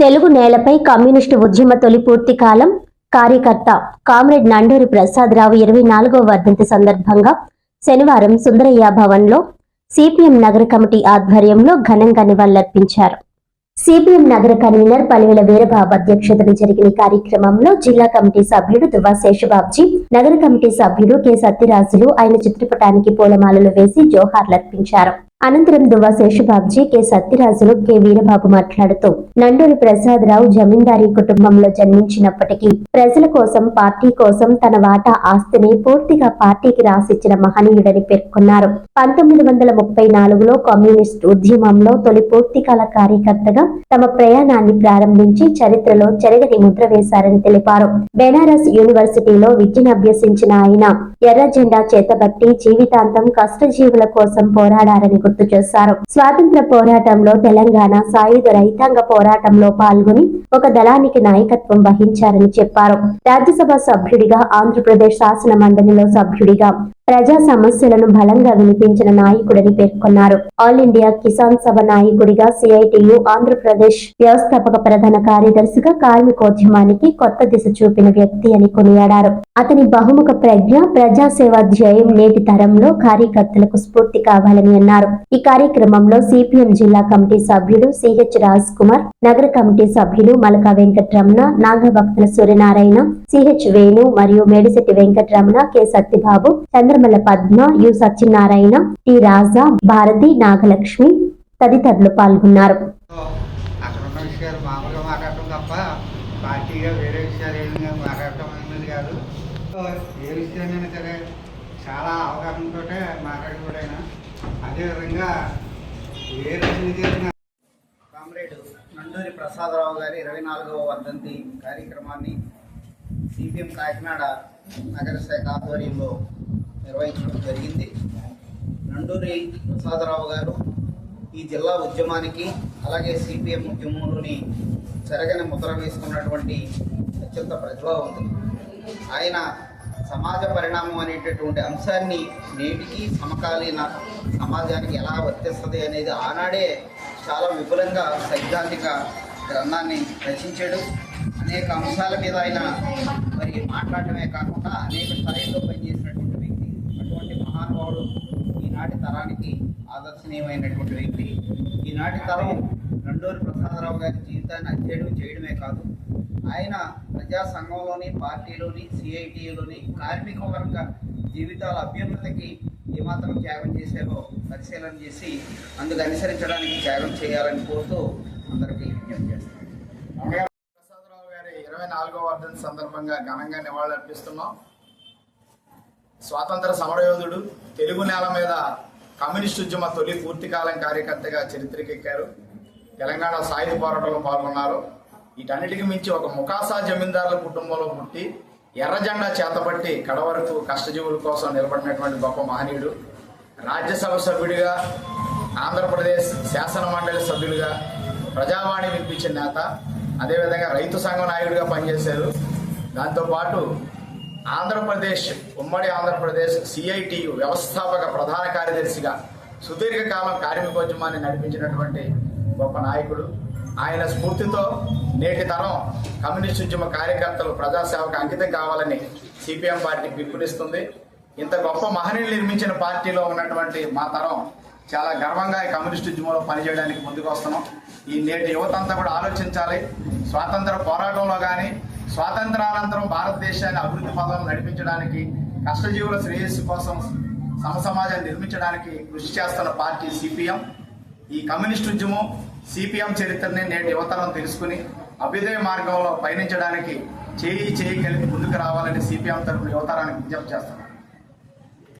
తెలుగు నేలపై కమ్యూనిస్టు ఉద్యమ తొలి పూర్తి కాలం కార్యకర్త కామ్రేడ్ నండూరి ప్రసాదరావు ఇరవై నాలుగో వర్ధంతి సందర్భంగా శనివారం సుందరయ్య భవన్లో సిపిఎం నగర కమిటీ ఆధ్వర్యంలో ఘనంగా నివాళులర్పించారు. సిపిఎం నగర కన్వీనర్ పలివెల వీరబాబు అధ్యక్షతన జరిగిన కార్యక్రమంలో జిల్లా కమిటీ సభ్యుడు దువా శేషబాబ్జీ నగర కమిటీ సభ్యుడు కె. సత్యరాజులు ఆయన చిత్రపటానికి పూలమాలలు వేసి జోహార్లర్పించారు. అనంతరం దువ్వా శేషుబాబ్జీ కె. సత్యరాజులు కె. వీరబాబు మాట్లాడుతూ నండూరి ప్రసాదరావు జమీందారీ కుటుంబంలో జన్మించినప్పటికీ ప్రజల కోసం పార్టీ కోసం తన వాటా ఆస్తిని పూర్తిగా పార్టీకి రాసిచ్చిన మహనీయుడని పేర్కొన్నారు. పంతొమ్మిది వందల ముప్పై నాలుగులో కమ్యూనిస్ట్ ఉద్యమంలో తొలి పూర్తికాల కార్యకర్తగా తమ ప్రయాణాన్ని ప్రారంభించి చరిత్రలో చెరగని ముద్ర వేశారని తెలిపారు. బెనారస్ యూనివర్సిటీలో విద్యను అభ్యసించిన ఆయన ఎర్ర జెండా చేతబట్టి జీవితాంతం కష్టజీవుల కోసం పోరాడారని గుర్తు చేశారు స్వాతంత్ర పోరాటంలో తెలంగాణ సాయుధ రైతాంగ పోరాటంలో పాల్గొని ఒక దళానికి నాయకత్వం వహించారని చెప్పారు. రాజ్యసభ సభ్యుడిగా ఆంధ్రప్రదేశ్ శాసన మండలిలో సభ్యుడిగా ప్రజా సమస్యలను బలంగా వినిపించిన నాయకుడని పేర్కొన్నారు. ఆల్ ఇండియా కిసాన్ సభ నాయకుడిగా సిఐటియు ఆంధ్రప్రదేశ్ వ్యవస్థాపక ప్రధాన కార్యదర్శిగా కార్మికోద్యమానికి కొత్త దిశ చూపిన వ్యక్తి అని కొనియాడారు. అతని బహుముఖ ప్రజ్ఞ ప్రజాసేవా ధ్యేయం నేటి తరంలో కార్యకర్తలకు స్ఫూర్తి కావాలని అన్నారు. ఈ కార్యక్రమంలో సిపిఎం జిల్లా కమిటీ సభ్యుడు సిహెచ్ రాజ్ కుమార్ నగర కమిటీ సభ్యులు మలకా వెంకటరమణ నాగభక్తుల సూర్యనారాయణ సిహెచ్ వేణు మరియు Medisetti Venkataramana K Satyababu Chandramalla Padma U Satyanarayana T Raja Bharati Nagalakshmi తదితరులు పాల్గొన్నారు. అక్కడ ఉన్న విషయాలు మామూలుగా మాట్లాడటం తప్ప పార్టీగా వేరే విషయాలు ఏమి మాట్లాడటం అనేది కాదు. సో ఏ విషయాన్నైనా సరే చాలా అవగాహనతో మాట్లాడుకోవడైనా అదేవిధంగా ఏ రచన చేసినా కామ్రేడ్ నండూరి ప్రసాదరావు గారి ఇరవై నాలుగవ వర్ధంతి కార్యక్రమాన్ని సిపిఎం కాకినాడ నగర శాఖ ఆధ్వర్యంలో నిర్వహించడం జరిగింది. నండూరి ప్రసాదరావు గారు ఈ జిల్లా ఉద్యమానికి అలాగే సిపిఎం ఉద్యమంలోని చెరగని ముద్ర వేసుకున్నటువంటి అత్యంత ప్రతిభావంతులు. ఆయన సమాజ పరిణామం అనేటటువంటి అంశాన్ని నేటికి సమకాలీన సమాజానికి ఎలా వర్తిస్తుంది అనేది ఆనాడే చాలా విపులంగా సైద్ధాంతిక గ్రంథాన్ని రచించాడు. అనేక అంశాల మీద ఆయన మరి మాట్లాడటమే కాకుండా అనేక తరానికి ఆదర్శనీయమైనటువంటి వ్యక్తి. ఈనాటి తరం నండూరి ప్రసాదరావు గారి జీవితాన్ని అధ్యయనం చేయడమే కాదు ఆయన ప్రజా సంఘంలోని పార్టీలోని సిఐటిలోని కార్మిక వర్గ జీవితాల అభ్యున్నతికి ఏమాత్రం త్యాగం చేశారో పరిశీలన చేసి అందుకు అనుసరించడానికి త్యాగం చేయాలని కోరుతూ అందరికీ విజ్ఞప్తి చేస్తాను ప్రసాదరావు గారి ఇరవై నాలుగో వర్ధంతి సందర్భంగా ఘనంగా నివాళులర్పిస్తున్నాం. స్వాతంత్ర సమరయోధుడు తెలుగు నేల మీద కమ్యూనిస్ట్ ఉద్యమ తొలి పూర్తికాలం కార్యకర్తగా చరిత్రకెక్కారు. తెలంగాణ సాయుధ పోరాటంలో పాల్గొన్నారు. వీటన్నిటికి మించి ఒక ముఖాసా జమీందారుల కుటుంబంలో పుట్టి ఎర్రజెండా చేతబట్టి చేతపట్టి కడవరకు కష్టజీవుల కోసం నిలబడినటువంటి గొప్ప మహనీయుడు రాజ్యసభ సభ్యుడిగా ఆంధ్రప్రదేశ్ శాసన మండలి సభ్యుడిగా ప్రజావాణి వినిపించిన నేత అదేవిధంగా రైతు సంఘం నాయకుడిగా పనిచేశారు. దాంతోపాటు ఆంధ్రప్రదేశ్ ఉమ్మడి ఆంధ్రప్రదేశ్ సిఐటియు వ్యవస్థాపక ప్రధాన కార్యదర్శిగా సుదీర్ఘకాలం కార్మికోద్యమాన్ని నడిపించినటువంటి గొప్ప నాయకుడు. ఆయన స్ఫూర్తితో నేటి తరం కమ్యూనిస్ట్ ఉద్యమ కార్యకర్తలు ప్రజాసేవకు అంకితం కావాలని సిపిఎం పార్టీ పిలుపునిస్తుంది. ఇంత గొప్ప మహనీయులు నిర్మించిన పార్టీలో ఉన్నటువంటి మా తరం చాలా గర్వంగా ఈ కమ్యూనిస్ట్ ఉద్యమంలో పనిచేయడానికి ముందుకు వస్తున్నాం. ఈ నేటి యువత అంతా కూడా ఆలోచించాలి. స్వాతంత్ర పోరాటంలో కానీ స్వాతంత్రానంతరం భారతదేశాన్ని అభివృద్ధి పదంలో నడిపించడానికి కష్టజీవుల శ్రేయస్సు కోసం సమసమాజాన్ని నిర్మించడానికి కృషి చేస్తున్న పార్టీ సిపిఎం. ఈ కమ్యూనిస్ట్ ఉద్యమం సిపిఎం చరిత్రని నేటి యువతరం తెలుసుకుని అభ్యుదయ మార్గంలో పయనించడానికి చేయి చేయి కలిపి ముందుకు రావాలని సిపిఎం తరఫున యువతరానికి విజ్ఞప్తి చేస్తున్నారు